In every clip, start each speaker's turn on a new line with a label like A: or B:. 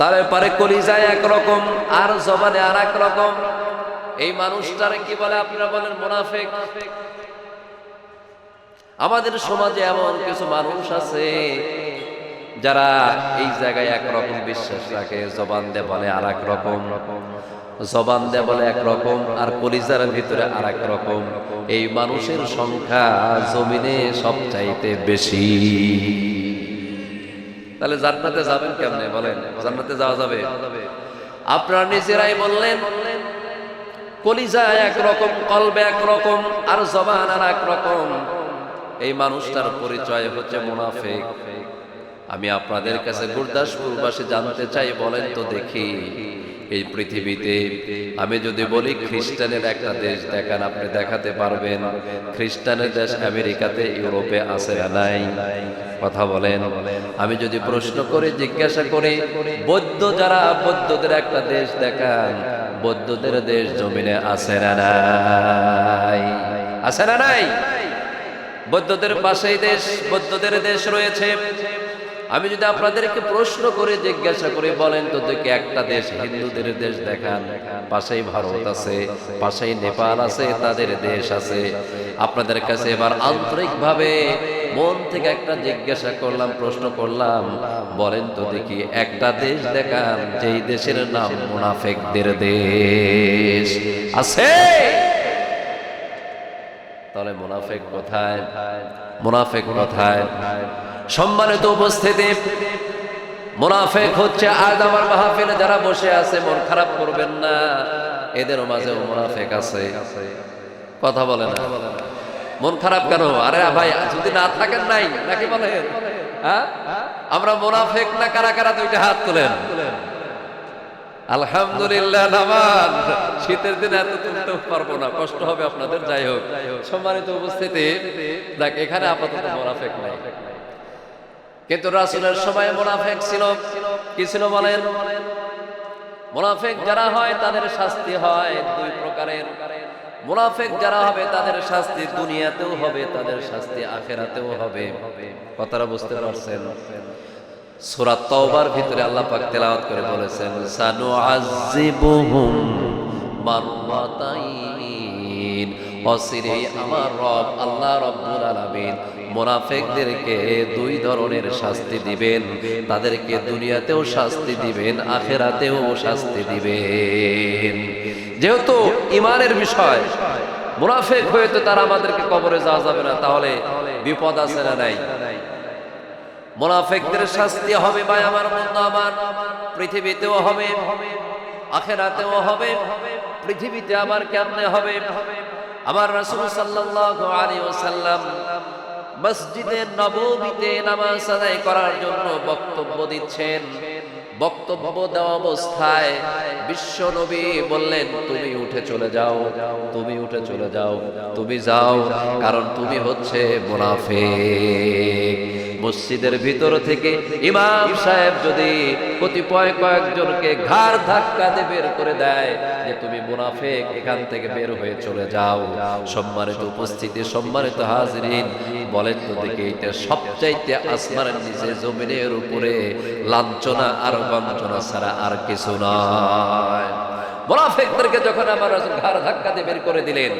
A: তারপরে কলিজায় একরকম আর জবানে আর রকম। এই মানুষটারে কি বলে আপনারা বলেন, মুনাফেক? আমাদের সমাজে এমন কিছু মানুষ আছে যারা এই জায়গায় একরকম বিশ্বাস রাখে, জবান দে বলে আর এক রকম, জবান দে বলে একরকম আর কলিজার ভিতরে আর এক রকম। এই মানুষের সংখ্যা জমিনে সবচাইতে বেশি। তাহলে জান্নাতে যাবেন কেমনে বলেন? জান্নাতে যাওয়া যাবে? আপনারা নিজেরাই বললেন কলিজা একরকম, কলবে একরকম, আর জবান আর একরকম। এই মানুষটার পরিচয় হচ্ছে মুনাফেক। আমি আপনাদের কাছে গুরদাসপুরবাসী জানতে চাই, বলেন তো দেখি। এই পৃথিবীতে। আমি যদি বলি খ্রিস্টানের একটা দেশ, দেখান আপনি দেখাতে পারবেন, খ্রিস্টানের দেশ আমেরিকাতে, ইউরোপে আছে না নাই? কথা বলেন। আমি যদি প্রশ্ন করে জিজ্ঞাসা করি, বৌদ্ধ যারা, বৌদ্ধদের একটা দেশ দেখান, বৌদ্ধদের দেশ জমিনে আছে না নাই? আছে না নাই? বৌদ্ধদের পাশেই দেশ, বৌদ্ধদের দেশ রয়েছে। আমি যদি আপনাদেরকে প্রশ্ন করে জিজ্ঞাসা করে বলেন, তো দেখে একটা দেশ হিন্দুদের দেশ দেখান। পাশেই ভারত আছে, পাশেই নেপাল আছে, তাদের দেশ আছে। আপনাদের কাছে এবার আন্তরিকভাবে মন থেকে একটা জিজ্ঞাসা করলাম, প্রশ্ন করলাম, বলেন তো দেখি একটা দেশ দেখান, যেই দেশের নাম মুনাফেকদের দেশ আছে। তাহলে মুনাফেক কোথায়? মুনাফেক কোথায়? সম্মানিত উপস্থিতি, মুনাফেক হচ্ছে আজ আমার মাহফিলে যারা বসে আছে, মন খারাপ করবেন না। এদের মাঝেও মুনাফেক আছে। কথা বলে না। মন খারাপ কেন? আরে ভাই, যদি না থাকেন নাই, নাকি বলেন? হ্যাঁ? আমরা মুনাফেক না কারা কারা দুইটা হাত তোলেন? আলহামদুলিল্লাহ শীতের দিনে এত তুলতে পারব না, কষ্ট হবে আপনাদের, যাই হোক। সম্মানিত উপস্থিতি, দেখ, এখানে আপাতত মোনাফেক নাই। কিন্তু রাসুলের সময় মোনাফেক ছিল। কি ছিল বলেন? মোনাফেক যারা হয়, তাদের শাস্তি হয় দুই প্রকারের। মুনাফেক যারা হবে, তাদের শাস্তি দুনিয়াতেও হবে, তাদের শাস্তি আখেরাতেও হবে। কথাটা বুঝতে পারছেন? সূরা তওবার ভিতরে আল্লাহ পাক তেলাওয়াত করে বলেছেন সানু আজিবুহুম মাররাতাইন। অসিরে আমার রব, আল্লাহ রব্বুল আলামিন মুনাফিকদেরকে দুই ধরনের শাস্তি দিবেন। তাদেরকে দুনিয়াতেও শাস্তি দিবেন, আখেরাতেও শাস্তি দিবেন। যেহেতু ইমানের বিষয়, মুনাফেক হয়ে তারা আমাদেরকে কবরে যাওয়া যাবে না, তাহলে বিপদ আছে না নাই? মোনাফেকদের শাস্তি হবে ভাই আমার বন্ধু আমার, পৃথিবীতেও হবে, আখেরাতেও হবে, পৃথিবীতে আবার কেমনে হবে? আমার রাসুল সাল্লাহ আলাইহি ওয়াসাল্লাম মসজিদে নবমীতে নামাজ আদায় করার জন্য বক্তব্য দিচ্ছেন। বক্তব্য দেওয়া অবস্থায় বিশ্ব নবী বললেন, তুমি উঠে চলে যাও, তুমি উঠে চলে যাও, তুমি যাও, কারণ তুমি হচ্ছে মুনাফিক। মসজিদের ভিতর থেকে ইমাম সাহেব যদি কতিপয় কয়েকজনকে ঘাড় ধাক্কা দিয়ে বের করে দেয় যে তুমি মুনাফেক, এখান থেকে বের হয়ে চলে যাও। সম্মানিত উপস্থিতি, সম্মানিত হাজরিন, বলেন তো দেখি এটা সবচাইতে আসমানের নিচে জমিনের উপরে লাঞ্ছনা আর বঞ্চনা ছাড়া আর কিছু নয়। মোনাফেকদেরকে যখন আমার রাসূল ঘাড় ধাক্কা দিয়ে বের করে দিলেন,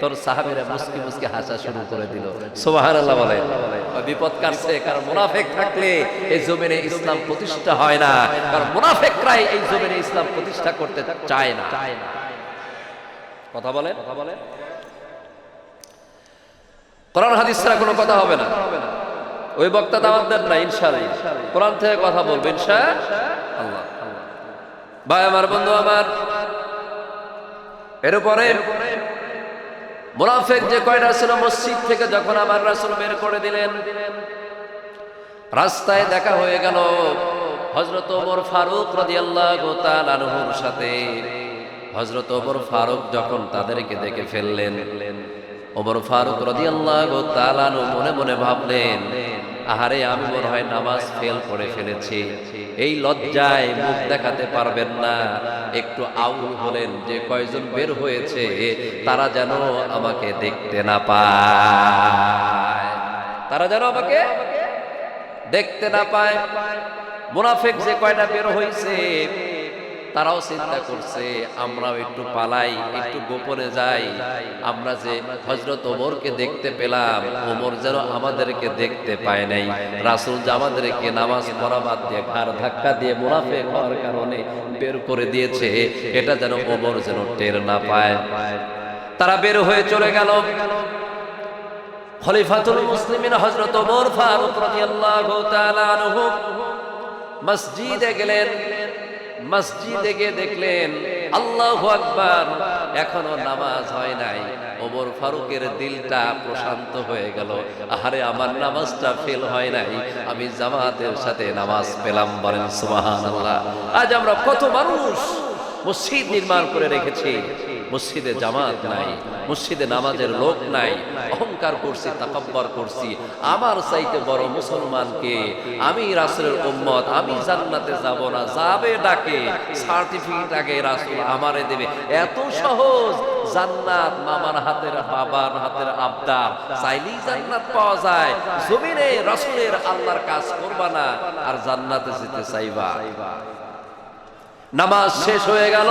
A: তোর সাহাবীরা মুসকি মুসকি হাসা শুরু করে দিল। সুবহানাল্লাহ বলে ওই বিপদ কাটছে, কারণ মুনাফেক থাকলে এই জমিনে ইসলাম প্রতিষ্ঠা হয় না। কারণ মুনাফেকরাই এই জমিনে ইসলাম প্রতিষ্ঠা করতে চায় না। কথা বলে কথা বলে কোরআন হাদিস ছাড়া কোনো কথা হবে না। ওই বক্তা দাওয়াত দেন না, ইনশাআল্লাহ। কোরআন থেকে কথা বলবে ইনশাআল্লাহ ভাই, আমার বন্ধু, আমার। এরপরে মুনাফেক যে কয়টা ছিল মসজিদ থেকে যখন আমার রাসূল বের করে দিলেন, রাস্তায় দেখা হয়ে গেল হযরত ওমর ফারুক রাদিয়াল্লাহু তাআলা আনহুর সাথে। হযরত ওমর ফারুক যখন তাদেরকে দেখে ফেললেন, ওমর ফারুক রাদিয়াল্লাহু তাআলা আনহু মনে মনে ভাবলেন আহারে আমি মনে হয় নামাজ ফেল করে ফেলেছি। এই লজ্জায় মুখ দেখাতে পারবেন না। একটু আউল হলেন যে কয়জন বের হয়েছে, তারা যেন আমাকে দেখতে না পায়। তারা যেন আমাকে দেখতে না পায়। মুনাফেক যে কয়টা বের হয়েছে তারাও চিন্তা করছে, আমরাও একটু পালাই, একটু গোপনে যাই। আমরা যে হজরত ওমরকে দেখতে পেলাম, ওমর যেন আমাদেরকে দেখতে পায় নাই। রাসুল যে আমাদেরকে নামাজ পড়া বাদ দিয়ে ঘাড় ধাক্কা দিয়ে মুনাফেক হওয়ার কারণে বের করে দিয়েছে, এটা যেন ওমর যেন টের না পায়। তারা বের হয়ে চলে গেল। খলিফাতুল মুসলিমিন হযরত ওমর ফারুক রাদিয়াল্লাহু তাআলা আনহু মসজিদে গেলেন। মসজিদে গিয়ে দেখলেন, আল্লাহু আকবার, এখনও নামাজ হয় নাই। ওমর ফারুকের দিলটা প্রশান্ত হয়ে গেল। আহারে, আমার নামাজটা ফেল হয় নাই। আমি জামাতের সাথে নামাজ পেলাম বলেন, সুবহানাল্লাহ। আজ আমরা কত মানুষ মসজিদ নির্মাণ করে রেখেছি। মসজিদে জামাত নাই, মসজিদে নামাজের লোক নাই। অহংকার করছি, তাকাব্বর করছি। আমার চাইতে বড় মুসলমানকে আমি রাসুলের উম্মত, আমি জান্নাতে যাব না, যাবে ডাকে, সার্টিফিকেট আগে রাসুল আমারে দেবে। এত সহজ, জান্নাত মামার হাতের, বাবার হাতের আবদার। চাইলেই জান্নাত পাওয়া যায়। জমিনে রাসুলের আল্লাহর কাজ করবা না, আর জান্নাতে যেতে চাইবা। নামাজ শেষ হয়ে গেল।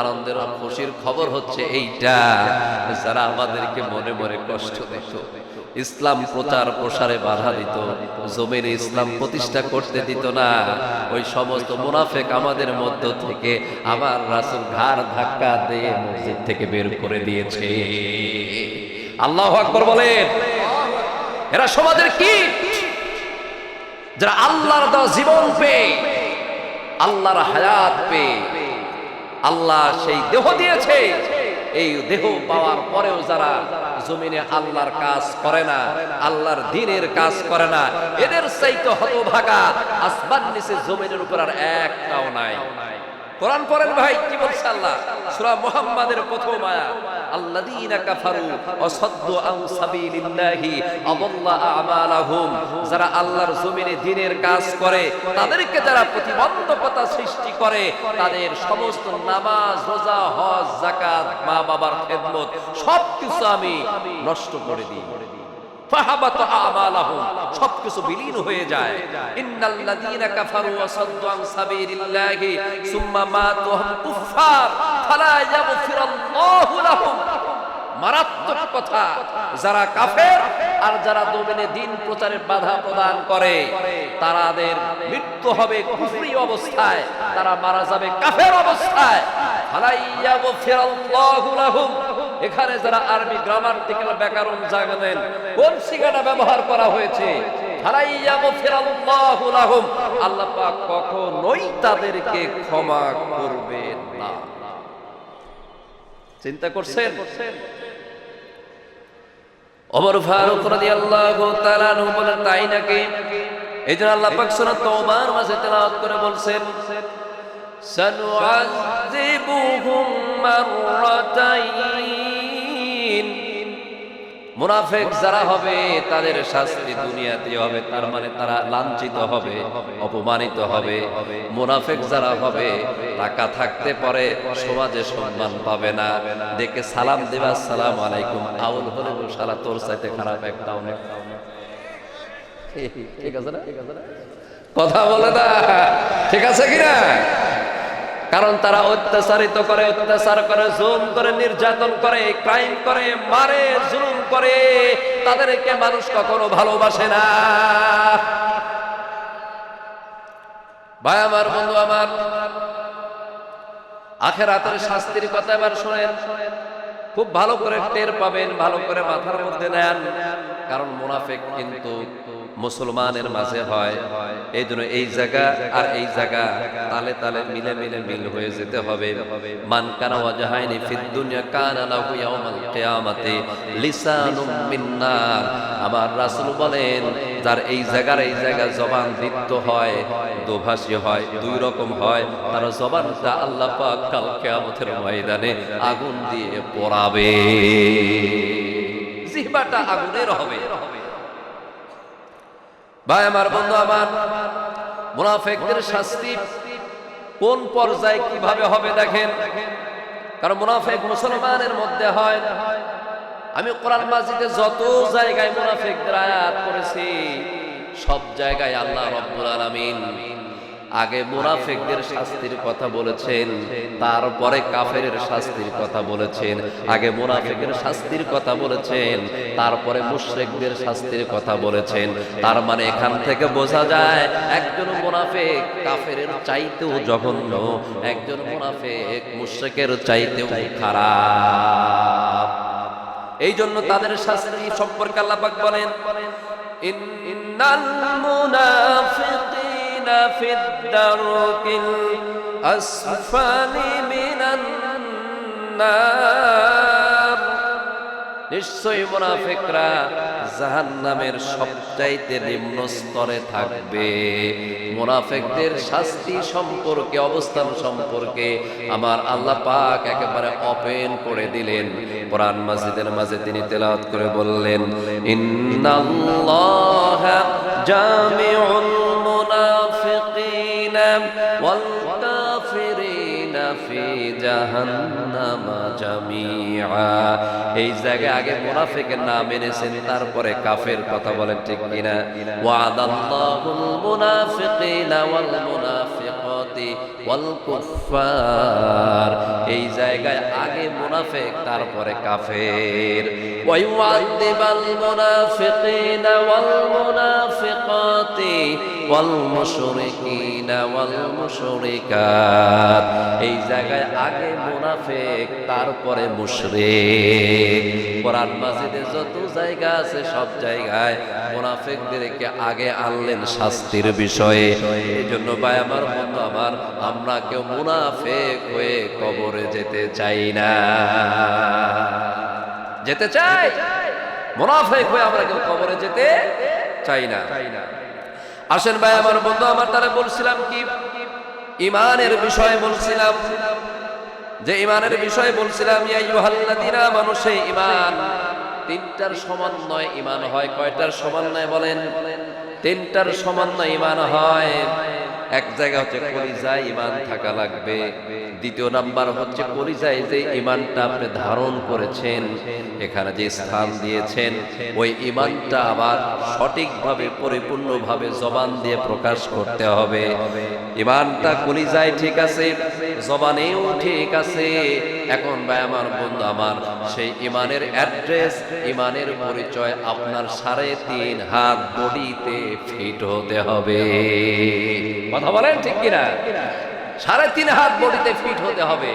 A: আনন্দের খুশির খবর হচ্ছে এইটা। যারা আমাদেরকে মনে মনে কষ্ট দিত, ইসলাম প্রচার প্রসারে বাধা দিত জমির ইসলাম প্রতিষ্ঠা করতে দিত না। ওই সমস্ত মুনাফেক আমাদের মধ্য থেকে আমার রাসুল ঘাড় ধাক্কা দিয়ে মসজিদ থেকে বের করে দিয়েছে। আল্লাহ আকবর বলেন। এরা সমাজের কি? যারা আল্লাহর জীবন পেয়ে, আল্লাহর হায়াত পেয়ে আল্লাহ সেই দেহ দিয়েছে। এই দেহ পাওয়ার পরেও যারা জমিনে আল্লাহর কাজ করে না, আল্লাহর দিনের কাজ করে না, এদের চাইতে হতভাগা আসমান নিচে জমিনের উপর আর একটাও নাই। কোরআন পড়েন ভাই, কি বলছে আল্লাহ? সূরা মুহাম্মাদের প্রথম আয়াত, আল্লাযীনা কাফারু ওয়া সাদ্দু আন সাবিলিল্লাহি আদাল্লা আমালাহুম। যারা আল্লাহর জমিনে দ্বীনের কাজ করে, তাদেরকে যারা প্রতিবন্ধকতা সৃষ্টি করে, তাদের সমস্ত নামাজ, রোজা, হজ, যাকাত মা বাবার খেদমত, সবকিছু আমি নষ্ট করে দিই। সবকিছু বিলীন হয়ে যায়। হুম মারাত্মক কথা। যারা কাফের আর যারা দোবেনে দিন প্রচারের বাধা প্রদান করে তারাদের মৃত্যু হবে কুফরি অবস্থায়। তারা মারা যাবে কাফের অবস্থায়। ফালা ইয়াগফিরাল্লাহু লাহুম। এখানে যারা আরবি গ্রামার থেকে ব্যাকরণ জানেন কোন সিগাটা ব্যবহার করা হয়েছে? আল্লাহ পাক কখনোই তাদেরকে ক্ষমা করবেন না। চিন্তা করছেন? অমর ফারুক রাদিয়াল্লাহু তাআলা বলেন, তাই নাকি? এইজন্য আল্লাহ পাক সূরা তওবার মাঝে তেলাওয়াত করে বলছেন, সানুআযিবুহুম মাররাতাইন। মুনাফেক যারা হবে, তাদের শাস্তি দুনিয়াতে হবে, তার মানে তারা লাঞ্ছিত হবে, অপমানিত হবে। মুনাফেক যারা হবে, টাকা থাকতে পরে, সমাজে সম্মান পাবে না। দেখে সালাম দেবা সালাম আলাইকুম। আউল হলে সারা তোর চাইতে খারাপ একটা অনেক। কথা বলে না? ঠিক আছে কিনা? কারণ তারা অত্যাচারিত করে, অত্যাচার করে জুম করে, নির্যাতন করে ক্রাইম করে, মারে, জুলুম করে। তাদেরকে মানুষ কখনো ভালোবাসে না। ভাই আমার বন্ধু আমার, আখেরাতের শাস্তির কথা এবার শোনেন। খুব ভালো করে টের পাবেন, ভালো করে মাথার মধ্যে নেন। কারণ মুনাফেক কিন্তু মুসলমানের মাঝে হয়। এই জন্য এই জায়গা আর এই জায়গা তালে তালে মিলে মিলে মিল হয়ে যেতে হবে। মান কানা ওয়াজাহাইনি ফিদ দুনিয়া কানা লাহু ইয়াউমাল কিয়ামাতি লিসানুম মিন নার আমার রাসূল বলেন, যার এই জায়গার এই জায়গা জবান দীপ্ত হয়, দোভাষী হয়, দুই রকম হয়, তার জবানটা আল্লাহ পাক কাল কিয়ামতের ময়দানে আগুন দিয়ে পোড়াবে। জিহ্বাটা আগুনের হবে। ভাই, আমার বন্ধু, আমার মুনাফেকদের শাস্তি কোন পর্যায়ে কীভাবে হবে দেখেন। কারণ মুনাফেক মুসলমানের মধ্যে হয়, আমি কোরআন মাজিদে যত জায়গায় মুনাফেকদের আয়াত করেছি সব জায়গায় আল্লাহ রব্বুল আলামিন আগে মুনাফিকদের শাস্তির কথা বলেছেন, তারপরে কাফেরের শাস্তির কথা বলেছেন। আগে মুনাফিকের শাস্তির কথা বলেছেন, তারপরে মুশরিকদের শাস্তির কথা বলেছেন। তার মানে এখান থেকে বোঝা যায়, একজন মুনাফিক কাফেরের চাইতেও জঘন্য, একজন মুনাফিক মুশরিকের চাইতেও খারাপ। এই জন্য তাদের শাস্তি সম্পর্কে আল্লাহ পাক বলেন ইন্নাল মুনাফিকিনা ফিদ দারকিল আসফালি মিনান নার নিশ্চয়ই সবচাইতে নিম্ন স্তরে থাকবে। মুনাফিকদের শাস্তি সম্পর্কে, অবস্থান সম্পর্কে আমার আল্লাহ পাক একেবারে ওপেন করে দিলেন। কোরআন মাজিদের মাঝে তিনি তেলাওয়াত করে বললেন, ইন্নাল্লাহা জামিউল জাহান্নামা জামিআ। এই জায়গায় আগে মুনাফিকের নাম এনেছেন, তারপরে কাফের কথা বলেন ঠিক কিনা? ওয়াদাল্লাহুল মুনাফিকিনা ওয়াল মুনাফিকাতি ওয়াল কুফফার। এই জায়গায় আগে মুনাফিক, তারপরে কাফের। ওয়ায়ুআযিবাল মুনাফিকিনা ওয়াল মুনাফিকাতি ওয়াল মুশরিকিনা ওয়াল মুশরিকাত। এই জায়গায় আগে মুনাফিক, তারপরে মুশরিক। কোরআন মাজিদে যত জায়গা আছে সব জায়গায় মুনাফিকদেরকে আগে আনলেন শাস্তির বিষয়ে। এই জন্য ভাই, আমার বন্ধু, আমার, আমরা কেউ মুনাফেক হয়ে কবরে যেতে চাই না। যেতে চাই? মুনাফিক হয়ে আমরা কেউ কবরে যেতে চাই না। আসেন ভাই, আমার বন্ধু, আমার তারা বলছিলাম কি? ইমানের বিষয়ে বলছিলাম। যে ইমানের বিষয়ে বলছিলাম, ইয়া মানুষে ইমান তিনটার সমন্বয় ইমান হয়। কয়টার সমন্বয় বলেন? তিনটার সমন্বয় ইমান হয়। এক জায়গা হচ্ছে কলিজায় ইমান থাকা লাগবে। দ্বিতীয় নাম্বার হচ্ছে কলিজায় যে ইমানটা আপনি ধারণ করেছেন, এখানে যে স্থান দিয়েছেন, ওই ইমানটা আবার সঠিকভাবে, পরিপূর্ণভাবে জবান দিয়ে প্রকাশ করতে হবে। ইমানটা কলিজায় ঠিক আছে জবানেও ঠিক আছে। এখন ভাই আমার বন্ধু, আমার সেই ইমানের অ্যাড্রেস, ইমানের পরিচয় আপনার সাড়ে তিন হাত বডিতে ফিট হতে হবে। কথা বলেন ঠিক কিনা? সাড়ে তিন হাত বডিতে ফিট হতে হবে।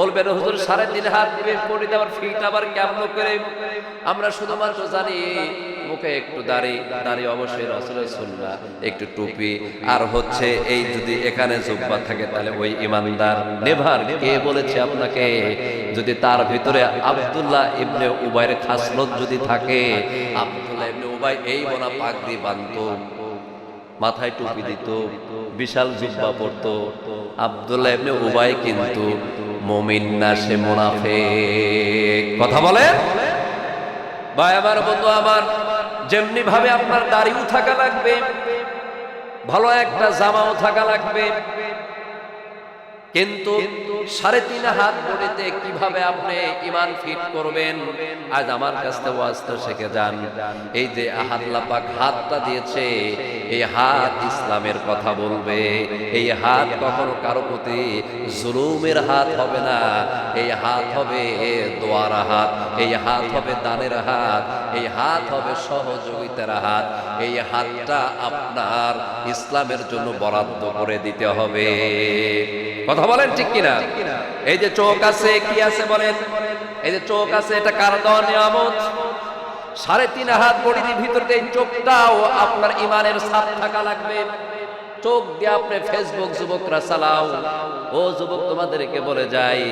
A: বলবেন, হুজুর, সাড়ে তিন হাত বডিতে আবার ফিট আবার কেমন করে? আমরা শুধুমাত্র জানি মুখে একটু দাড়ি দাড়ি অবশ্যই রসুলের সুন্না একটু টুপি। আর হচ্ছে এই যদি এখানে জুব্বা থাকে, তাহলে ওই ইমানদার নেভার। কে বলেছে আপনাকে? যদি তার ভিতরে আব্দুল্লাহ ইবনে উবাইয়ের খাসলত যদি থাকে, আব্দুল্লাহ ইবনে উবাই এই বোনা পাগড়ি বাঁধতো মাথায় টুপি দিত, বিশাল জুব্বা পরতো। আব্দুল্লাহ ইবনে উবাই কিন্তু মুমিন না, সে মুনাফিক। কথা বলে ভাই, আমার বন্ধু, আমার যেমনি ভাবে আপনার দাড়িও থাকা লাগবে ভালো একটা জামাও থাকা লাগবে। কিন্তু সাড়ে তিন হাত বডিতে কীভাবে আপনি ইমান ফিট করবেন, আজ আমার কাছ থেকে যান। এই যে আহাল্লা পাক হাতটা দিয়েছে, এই হাত ইসলামের কথা বলবে। এই হাত কখনো কারও প্রতি জুলুমের হাত হবে না। এই হাত হবে দোয়ার হাত, এই হাত হবে দানের হাত, এই হাত হবে সহযোগিতার হাত। এই হাতটা আপনার ইসলামের জন্য বরাদ্দ করে দিতে হবে। কথা বলেন ঠিক কিনা? এই যে চোখ আছে, কি আছে বলেন? এই যে চোখ আছে, এটা কার দেওয়া নিয়ামত? সাড়ে তিন হাত বডির ভিতরে এই চোখটাও আপনার ইমানের সাথ থাকা লাগবে। চোখ দিয়ে আপনি ফেসবুক যুবকরা চালাও। ও যুবক, তোমাদেরকে বলে যাই,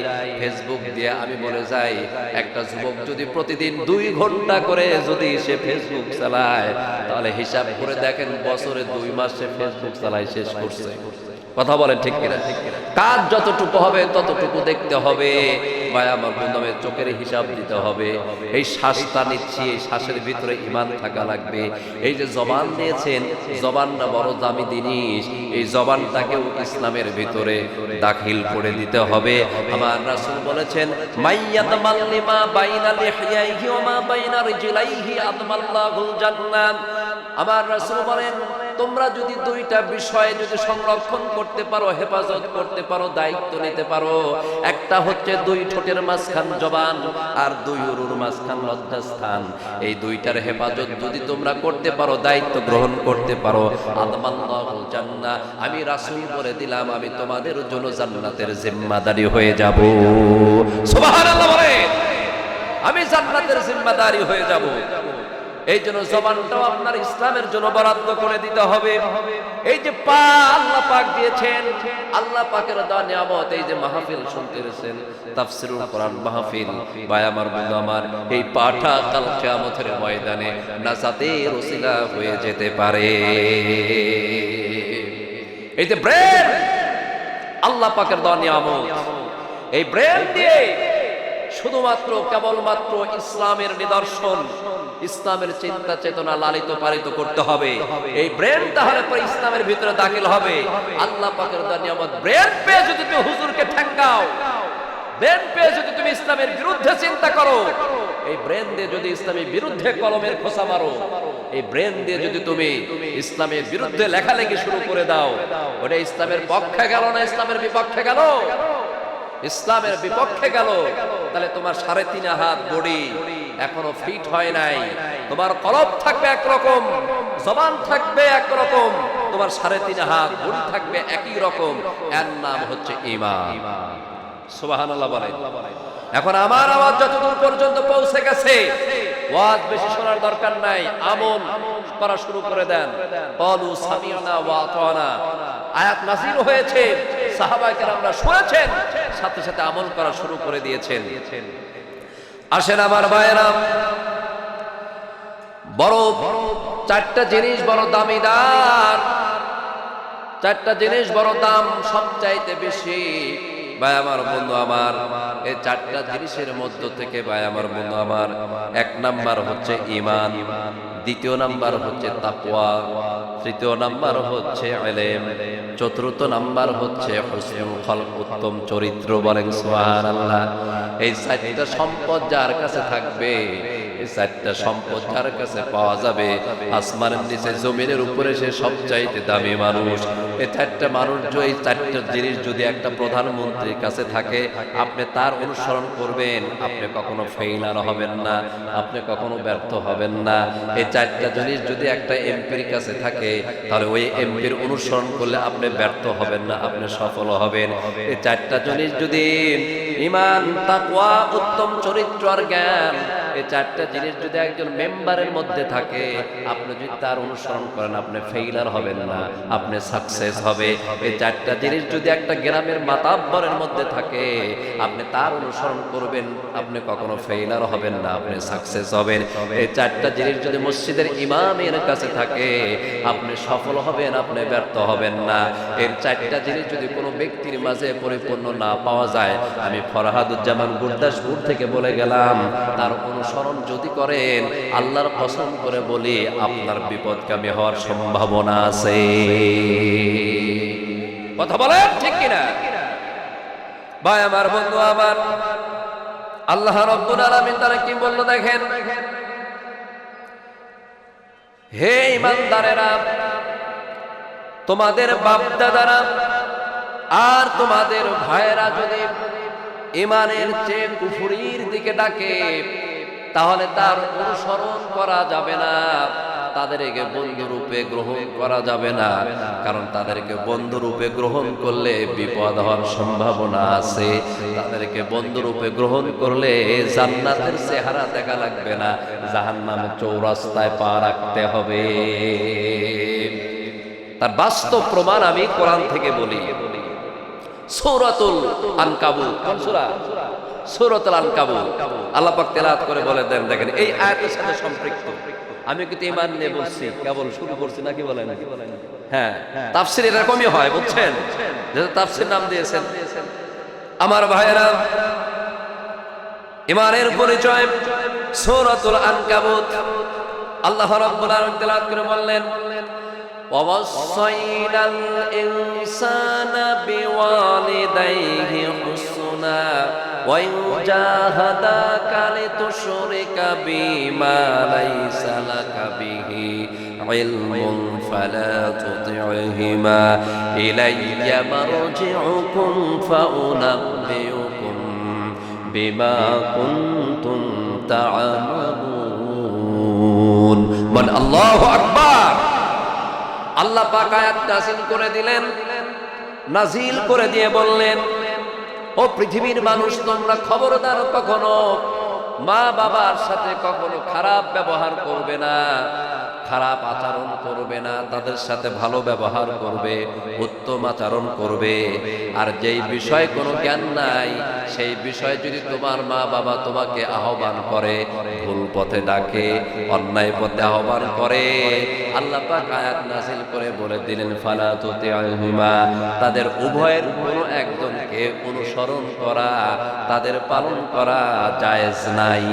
A: ফেসবুক দিয়ে আমি বলে যাই, একটা যুবক যদি প্রতিদিন দুই ঘণ্টা করে যদি সে ফেসবুক চালায়, তাহলে হিসাব করে দেখেন বছরে দুই মাস সে ফেসবুক চালায় শেষ করছে। কথা বলেন ঠিক কিনা? কাজ যতটুকু হবে, ততটুকু দেখতে হবে। ভাই আমার বন্ধুমে চোখের হিসাব দিতে হবে। এই শ্বাসটা নিচ্ছি, এই শ্বাসের ভিতরে ইমান থাকা লাগবে। এই যে জবান দিয়েছেন জবানটা বড় দামি জিনিস। এই জবানটাকেও ইসলামের ভিতরে দাখিল করে দিতে হবে। আমার রাসূল বলেছেন মাইয়াত মাল্লিমা বাইনা লিহইয়াইহি ওয়া মা বাইনা রিজলাইহি আদমাল্লাহুল জান্নাত। আমার রাসূল বলেন তোমরা যদি দুইটা বিষয় যদি সংরক্ষণ করতে পারো, হেফাজত করতে পারো, দায়িত্ব নিতে পারো, একটা হচ্ছে দুই ঠোঁটের মাঝখান জবান আর দুই উরুর মাঝখান লজ্জাস্থান। এই দুইটার হেফাজত যদি তোমরা করতে পারো, দায়িত্ব গ্রহণ করতে পারো, আদমাল্লাহুল আমি রাসূল বলে দিলাম, আমি তোমাদের জন্য জান্নাতের জিম্মাদারি হয়ে যাব। আমি জান্নাতের জিম্মাদারি হয়ে যাব। এই জন্য জবানটাও আপনার ইসলামের জন্য বরাদ্দ করে দিতে হবে। এই যে পা আল্লাহ পাক দিয়েছেন, আল্লাহ পাকের দেওয়া নিয়ামত, এই যে মাহফিল শুনতেছেন তাফসিরুল কোরআন মাহফিল। ভাই আমার বন্ধু আমার, এই পাঠা কাল কিয়ামতের ময়দানে নাজাতের ওসিলা হয়ে যেতে পারে। এই যে ব্রেন, আল্লাহ পাকের দেওয়া নিয়ামত, এই ব্রেন দিয়ে শুধুমাত্র, কেবলমাত্র ইসলামের নিদর্শন, ইসলামের চিন্তা চেতনা লালিত পালিত করতে হবে। এই ব্রেন তাহলে পরে ইসলামের ভিতরে দাখিল হবে। আল্লাহ পাকের দেওয়া নিয়ামত ব্রেন পেয়ে যদি তুমি হুজুরকে ঠেঙ্গাও ব্রেন পেয়ে যদি তুমি ইসলামের বিরুদ্ধে চিন্তা করো, এই ব্রেন দিয়ে যদি ইসলামের বিরুদ্ধে কলমের খোসা মারো, এই ব্রেন দিয়ে যদি তুমি ইসলামের বিরুদ্ধে লেখালেখি শুরু করে দাও, ওটা ইসলামের পক্ষে গেল না ইসলামের বিপক্ষে গেল? ইসলামের বিপক্ষে গেল। তাহলে তোমার সাড়ে তিন হাত বডি এখনও ফিট হয় নাই। তোমার কলব থাকবে একরকম, জবান থাকবে একরকম, তোমার সাড়ে তিন হাত বডি থাকবে একই রকম। এর নাম হচ্ছে বলেন। এখন আমার আওয়াজ যতদূর পর্যন্ত পৌঁছে গেছে, ওয়াজ বেশি শোনার দরকার নাই, আমল করা শুরু করে দেন। কলু সামিয়ানা ওয়াতানা আয়াত নাযিল হয়েছে, সাহাবায়ে কেরামরা শুনেছেন সাথে সাথে আমল করা শুরু করে দিয়েছেন। আসেন আমার ভাইয়েরা। বড় চারটা জিনিস বড় দামিদার। চারটা জিনিস বড় দাম সবচাইতে বেশি। ভাই, আমার বন্ধু আমার, এই চারটা জিনিসের মধ্য থেকে ভাই, আমার বন্ধু আমার, এক নাম্বার হচ্ছে ইমান দ্বিতীয় নাম্বার হচ্ছে তাকওয়া, তৃতীয় নাম্বার হচ্ছে এলেম চতুর্থ নাম্বার হচ্ছে উত্তম চরিত্র বলেন সুবহানাল্লাহ। এই চারটা সম্পদ যার কাছে থাকবে চারটা সম্পদ যার কাছে পাওয়া যাবে? আসমানের নিচে, জমিনের উপরে সে সবচাইতে দামি মানুষ। এই চারটা মানুষ এই চারটা জিনিস যদি একটা প্রধানমন্ত্রীর কাছে থাকে, আপনি তার অনুসরণ করবেন। আপনি কখনো ফেইলার হবেন না। আপনি কখনো ব্যর্থ হবেন না। এই চারটা জিনিস যদি একটা এমপির কাছে থাকে, তাহলে ওই এমপির অনুসরণ করলে আপনি ব্যর্থ হবেন না, আপনি সফল হবেন। এই চারটা জিনিস যদি ইমান, তাকওয়া, উত্তম চরিত্র আর জ্ঞান এই চারটা জিনিস যদি একজন মেম্বারের মধ্যে থাকে, আপনি যদি তার অনুসরণ করেন, আপনি ফেইলার হবেন না, আপনি সাকসেস হবে। এই চারটা জিনিস যদি একটা গ্রামের মাতাব্বরের মধ্যে থাকে, আপনি তার অনুসরণ করবেন, আপনি কখনো ফেইলার হবেন না, আপনি সাকসেস হবেন। এই চারটা জিনিস যদি মসজিদের ইমামের কাছে থাকে, আপনি সফল হবেন, আপনি ব্যর্থ হবেন না। এর চারটা জিনিস যদি কোনো ব্যক্তির মাঝে পরিপূর্ণ না পাওয়া যায়, আমি ফরহাদুজ্জামান গুরদাসপুর থেকে বলে গেলাম, তার অনুসরণ যদি করেন, আল্লাহর কসম করে বলি, আপনার বিপদকামী হওয়ার সম্ভাবনা আছে। কথা বলেন ঠিক কিনা? ভাই, আমার বন্ধু, আমার আল্লাহ রব্বুল আলামিন তারা কি বলল দেখেন? হে ইমানদারেরা, তোমাদের বাপ দাদারা আর তোমাদের ভাইয়েরা যদি ইমানের চেয়ে কুফুরির দিকে ডাকে তাহলে তার অনুসরণ করা যাবে না। তাদেরকে বন্ধুরূপে গ্রহণ করা যাবে না। কারণ তাদেরকে বন্ধুরূপে গ্রহণ করলে বিপদ হওয়ার সম্ভাবনা আছে। তাদেরকে বন্ধুরূপে গ্রহণ করলে জান্নাতের চেহারা দেখা লাগবে না। জাহান্নামে চৌরাস্তায় পা রাখতে হবে। তার বাস্তব প্রমাণ আমি কোরআন থেকে বলি। সৌরাতুল আনকাবুত। কোন সূরা? সৌরতাল কাবু আল্লাহ পাক তেলাত করে বলে দেন, দেখেন, এই আয়াতের সাথে সম্পৃক্ত। আমি কিন্তু ইমান নিয়ে বলছি। কেবল শুরু করছি নাকি বলেন? হ্যাঁ তাফসির এরকমই হয়, বুঝছেন? তাফসির নাম দিয়েছেন। আমার ভাইয়েরা ইমানের পরিচয়, সৌরাতুল আনকাবুত। আল্লাহ রাব্বুল আলামিন তেলাওয়াত করে বললেন, ওয়াসাইনাল ইনসানা বিওয়ালিদাইহি হুসনা। وإن جاهداك لتشرك بما ليس لك به علم فلا تطعهما إلي مرجعكم فأنبئكم بما كنتم تعملون من الله أكبر আল্লাহ পাক আয়াত নাজিল করে দিলেন নাজিল করে দিয়ে বললেন ও পৃথিবীর মানুষ তোমরা খবরদার কখনো মা বাবার সাথে কখনো খারাপ ব্যবহার করবে না। খারাপ আচরণ করবে না, তাদের সাথে ভালো ব্যবহার করবে, উত্তম আচরণ করবে। আর যেই বিষয়ে কোনো জ্ঞান নাই, সেই বিষয়ে যদি তোমার মা বাবা তোমাকে আহ্বান করে, ভুল পথে ডাকে, অন্যায় পথে আহ্বান করে, আল্লাহ পাক আয়াত নাজিল করে বলে দিলেন, ফালা তাদের উভয়ের কোনো একজনকে অনুসরণ করা, তাদের পালন করা জায়েজ নাই।